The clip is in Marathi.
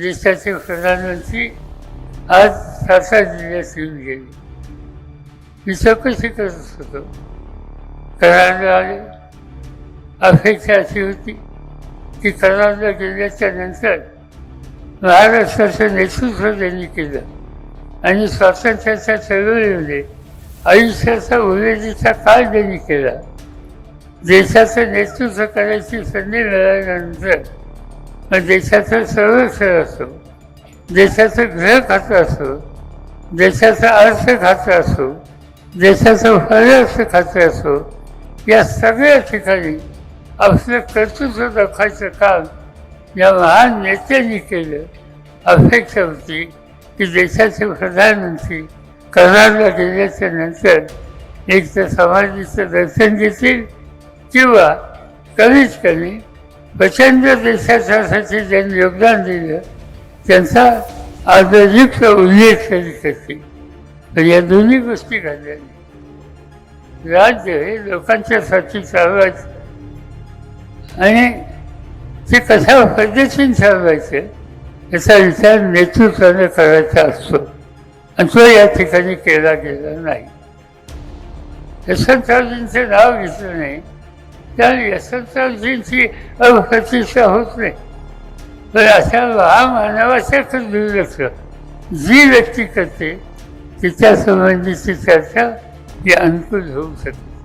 देशाचे प्रधानमंत्री आज सातारा जिल्ह्यात येऊन गेले. मी चौकशी करत होतो कराडला आले अपेक्षा अशी होती की कराडला गेल्याच्यानंतर महाराष्ट्राचं नेतृत्व त्यांनी केलं आणि स्वातंत्र्याच्या चळवळीमध्ये आयुष्याचा उमेदीचा काळ त्यांनी केला. देशाचं नेतृत्व करायची संधी मिळाल्यानंतर देशाचं संरक्षण असो देशाचं गृह खातं असो देशाचं अर्थ खातं असो देशाचं परराष्ट्र खातं असो या सगळ्या ठिकाणी आपलं कर्तृत्व दाखवायचं काम या महान नेत्यांनी केलं. अपेक्षा होती की देशाचे प्रधानमंत्री करारला गेल्याच्यानंतर एक तर समाधीचं दर्शन घेतील किंवा कमीत कमी प्रचंड देशासाठी ज्यांनी योगदान दिलं. त्यांचा आदरयुक्त उल्लेख करीत. असतील तर या दोन्ही गोष्टी घडल्या राज्य हे लोकांच्यासाठी चालवायचं आणि ते कशा पद्धतीने चालवायचं याचा विचार नेतृत्वाने करायचा असतो. आणि तो या ठिकाणी केला गेला नाही. यशवंतरावजींचं नाव घेतलं नाही. त्यामुळे यशवंतरावजींची अप्रतिष्ठा होत नाही तर अशा महामानवासारखं दुर्लक्ष जी व्यक्ती करते तिच्या संबंधीची चर्चा ही अनुकूल होऊ शकते.